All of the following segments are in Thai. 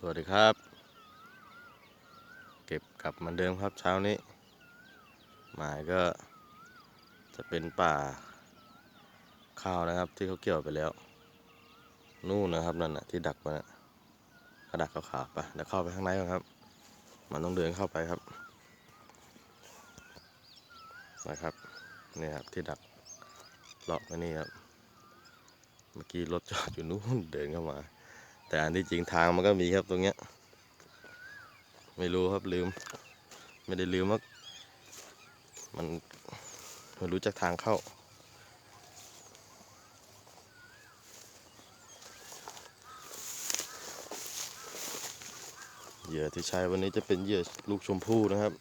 สวัสดีครับ เก็บกลับเหมือนเดิมครับเช้านี้ หมายก็จะเป็นป่าข้าวนะครับ ที่เขาเกี่ยวไปแล้ว นู่นนะครับนั่นนะที่ดักไว้นะกระดักขาวๆไปเดี๋ยวเข้าไปข้างในก่อนครับ มันต้องเดินเข้าไปครับนะครับนี่ครับที่ดักเลาะไปนี่ครับ เมื่อกี้รถจอดอยู่นู่นเดินเข้ามา แต่อันที่จริงทางมันก็มีครับตรงเนี้ย ไม่รู้ครับลืม ไม่ได้ลืมว่ามันไม่รู้จักทางเข้า เหยื่อที่ใช้วันนี้จะเป็นเหยื่อลูกชมพู่นะครับ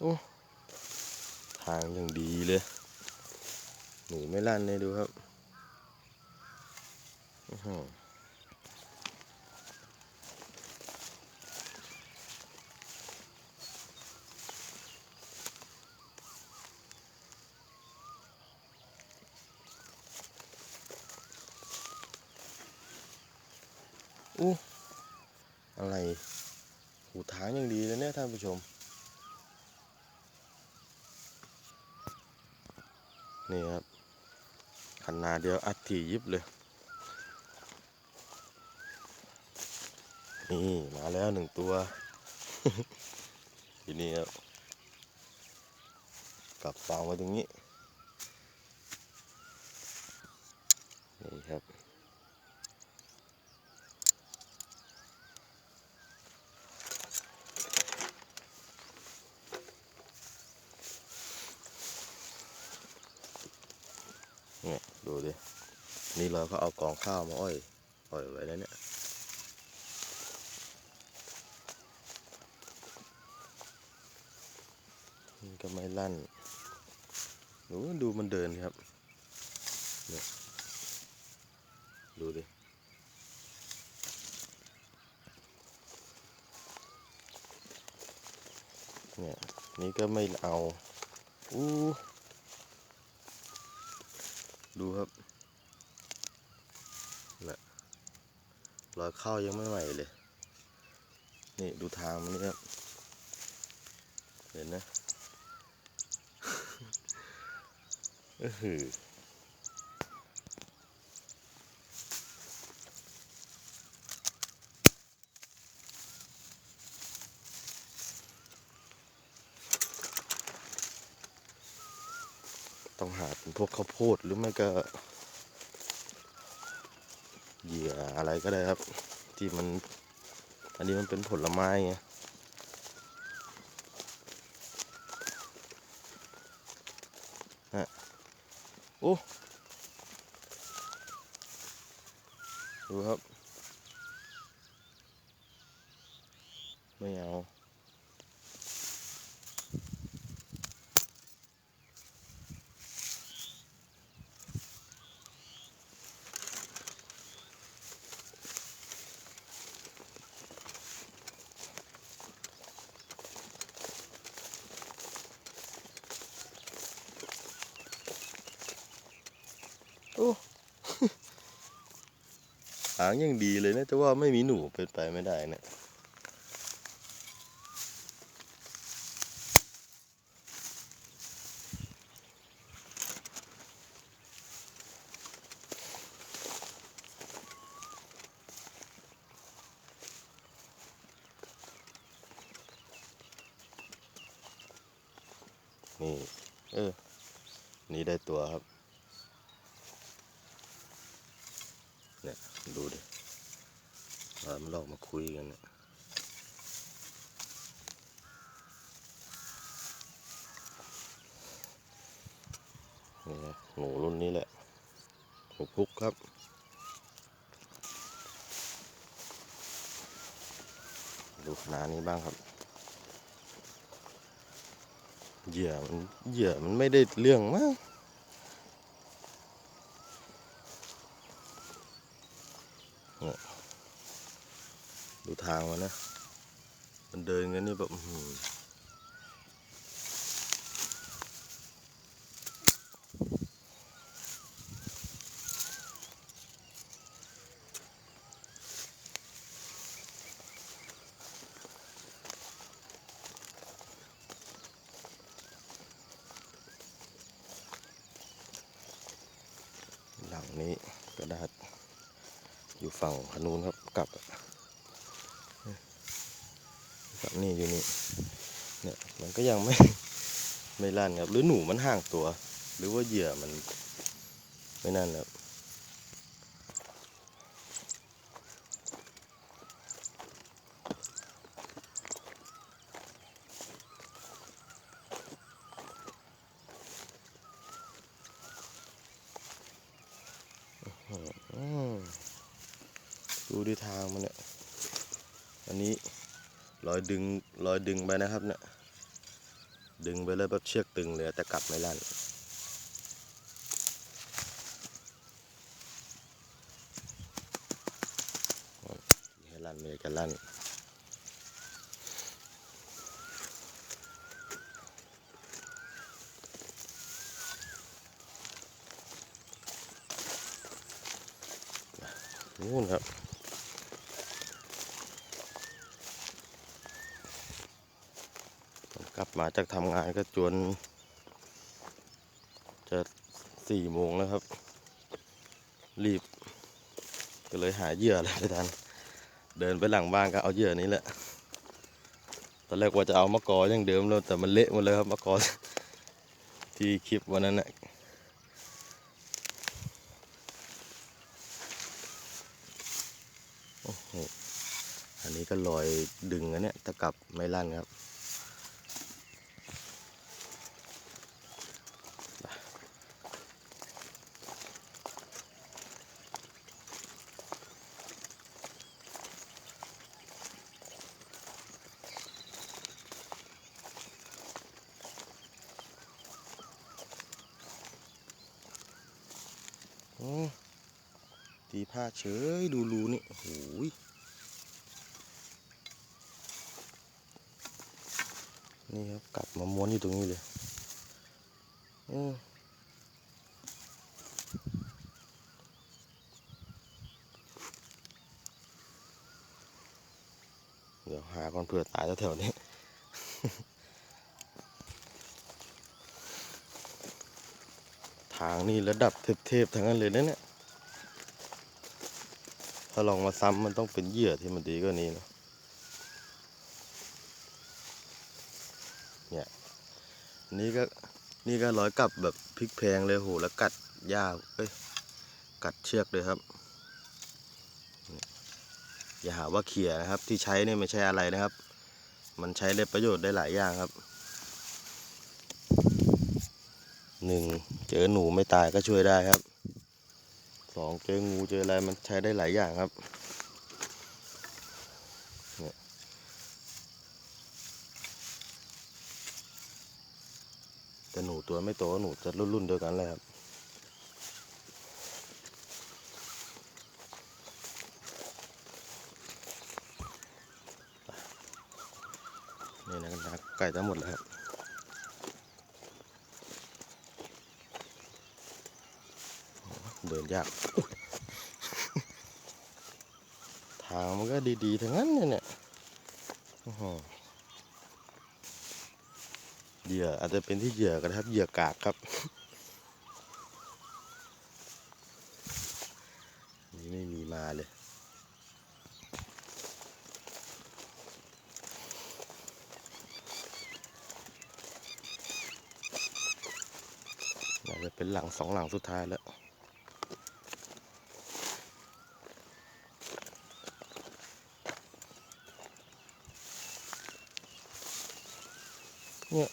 โอ้ทางอย่างดีเลย หนูไม่ลั่นเลยดูครับอื้อหืออู้อะไร หูทางย่างดีเลยเนี่ยท่านผู้ชม นี่ครับ ขนาดเดียวอัดถี่ยิบเลย นี่ มาแล้วหนึ่งตัวทีนี้ครับกลับฟางไว้ตรงนี้ นี่ครับ เนี่ยดูดิ นี่ เราก็เอากองข้าวมาอ้อยอ้อยไว้แล้วเนี่ยมันก็ไม่ลั่นดูดูมันเดินครับเนี่ยดูดิเนี่ยนี่ก็ไม่เอาอู้ดูครับนะ รอยเข้ายังไม่ใหม่เลย นี่ดูทางมันนี่ครับ เห็นนะเออหือต้องหาเป็นพวกข้าวโพดหรือไม่ก็ ออะไรก็ได้ครับ ที่มัน อันนี้มันเป็นผลไม้ไงฮะโอ้ดูครับ ไม่เอา โอ้ หางยังดีเลยนะแต่ว่าไม่มีหนูเป็นไปไม่ได้นะนี่เออ นี่ได้ตัวครับ เนี่ย ดูดิเรามันลอกมาคุยกันเนี่ยนี่ครับหนูรุ่นนี้แหละหนูพุกครับดูขนาดนี้บ้างครับ เหยื่อมันเหยื่อมันไม่ได้เรื่องมาก ทางมานะ มันเดินกันนี่แบบหลังนี้กระดาษอยู่ฝั่งขนูนครับกลับ นี่อยู่นี่เนี่ยมันก็ยังไม่ไม่ลั่นครับ หรือหนูมันห่างตัว หรือว่าเหยื่อมันไม่นั่นครับดูที่ทางมันเนี่ย อยดึงรอยดึงไปนะครับเนี่ยดึงไปเลยแบบเชือกตึงเลยแต่กลับไม่ลั่นให้ลั่นเมจะลั่นนู่นครับ ลับมาจากทำงานก็จวนจะสี่โมงแล้วครับ รีบ ก็เลยหาเหยื่ออะไรไม่ทัน เดินไปหลังบ้านก็เอาเหยื่อนี้แหละ ตอนแรกว่าจะเอามะกออย่างเดิมแล้วแต่มันเละหมดเลยครับมะกอที่คลิปวันนั้นน่ะโอ้โห อันนี้ก็ลอยดึงนะเนี่ยตะกลับไม่ลั่นครับ ตีผ้าเฉยดูรูนี่โอ้โหยนี่ครับกลับมาม้วนอยู่ตรงนี้เลยอืมเดี๋ยวหาก่อนเผื่อตายแถวๆนี้างนี่ระดับเทพๆทั้งนั้นเลยนะเนี่ย ถ้าลองมาซ้ำมันต้องเป็นเหยื่อที่มันดีกว่านี้นะเนี่ย นี่ก็นี่ก็ร้อยกลับแบบพลิกแพงเลยโหแล้วกัดหญ้าเอ้ย กัดเชือกเลยครับ อย่าหาว่าเขี่ยนะครับ ที่ใช้เนี่ยไม่ใช่อะไรนะครับ มันใช้ได้ประโยชน์ได้หลายอย่างครับหนึ่ง เจอหนูไม่ตายก็ช่วยได้ครับสองเจองูเจออะไรมันใช้ได้หลายอย่างครับแต่หนูตัวไม่โตหนูจะรุ่นรุ่นๆเดียวกันเลยครับนี่นะครับไก่ทั้งหมดแล้วครับ เดินยาก ทางมันก็ดีๆทั้งนั้นเนี่ยเนี่ยโอ้โหเหยื่ออาจจะเป็นที่เหยื่อกันครับ เหยื่อกากครับ นี่ไม่มีมาเลยน่าจะเป็นหลังสองหลังสุดท้ายแล้ว เนี่ย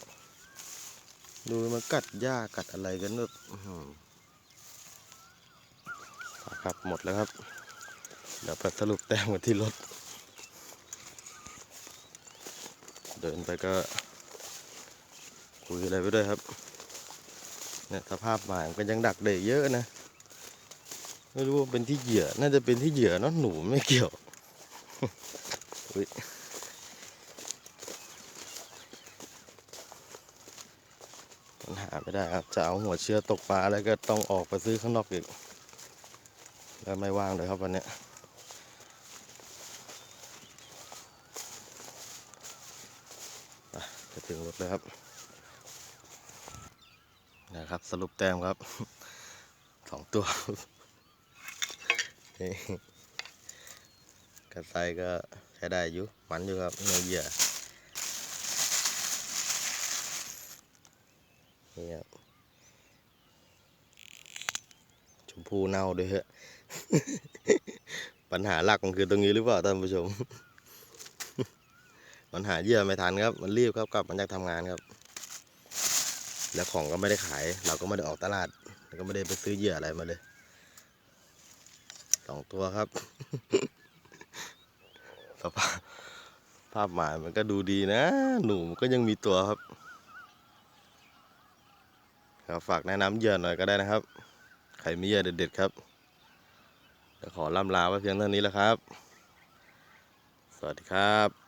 ดูมันกัดหญ้ากัดอะไรกันแบบอื้อหือครับหมดแล้วครับ เดี๋ยวไปสรุปแต้มกันที่รถ เดินไปก็คุยอะไรไปด้วยครับเนี่ยสภาพหมายมันก็ยังดักเด็กเยอะนะ ไม่รู้ว่าเป็นที่เหยื่อ น่าจะเป็นที่เหยื่อเนะหนูไม่เกี่ยว อุ๊ยมันหา ไม่ได้ครับ จะเอาหัวเชื้อตกปลาแล้วก็ต้องออกไปซื้อข้างนอกอีก แล้วไม่ว่างเลยครับวันนี้จะถึงรถแล้วครับ นะครับสรุปแต้มครับ สองตัว นี่กระไซก็ใช้ได้อยู่ มันอยู่ครับเนื้อเหยื่อ นี่ครับชมพูเน่าด้วยฮะปัญหาหลักมันคือตรงนี้หรือเปล่าท่านผู้ชม มันหาเยื่อไม่ทันครับ มันรีบครับกลับมันอยากทำงานครับ แล้วของก็ไม่ได้ขาย เราก็ไม่ได้ออกตลาดแล้วก็ไม่ได้ไปซื้อเหยื่ออะไรมาเลยสองตัวครับสภาพภาพหมายมันก็ดูดีนะ หนูมันก็ยังมีตัวครับ ครับฝากแนะนำเหยื่อหน่อยก็ได้นะครับ ใครมีเหยื่อเด็ดๆครับเดี๋ยวขอล่ำลาไว้เพียงเท่านี้แล้วครับ สวัสดีครับ